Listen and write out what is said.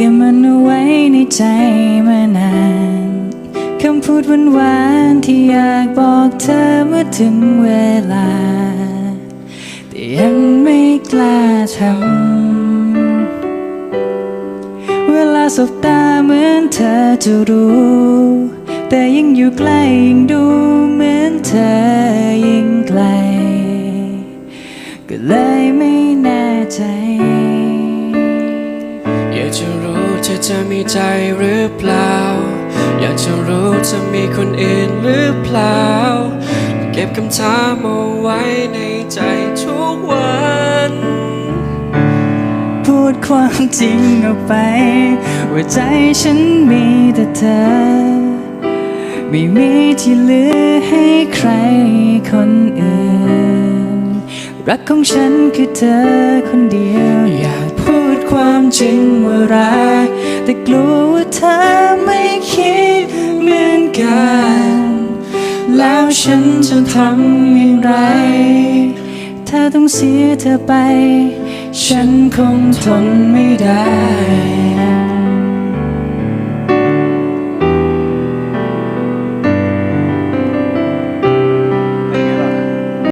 เก็บมันเอาไว้ในใจมานานคำพูดหวานๆที่อยากบอกเธอเมื่อถึงเวลา แต่ยังไม่กล้าทำเวลาสบตาเหมือนเธอจะรู้ แต่ยิ่งอยู่ใกล้ยิ่งดูเหมือนเธอยิ่งไกล ก็เลยไม่แน่ใจ ธอจะมีใจหรือเปล่า อยากจะรู้จะมีคนอื่นหรือเปล่า เก็บคำถามเอาไว้ในใจทุกวัน พูดความจริงออกไป ว่าใจฉันมีแต่เธอ ไม่มีที่เหลือให้ใครคนอื่น รักของฉันคือเธอคนเดียวอยากพูดความจริงว่ารัก แต่กลัวว่าเธอไม่คิดเหมือนกัน แล้วฉันจะทำอย่างไร ถ้าต้องเสียเธอไป ฉันคงทนไม่ได้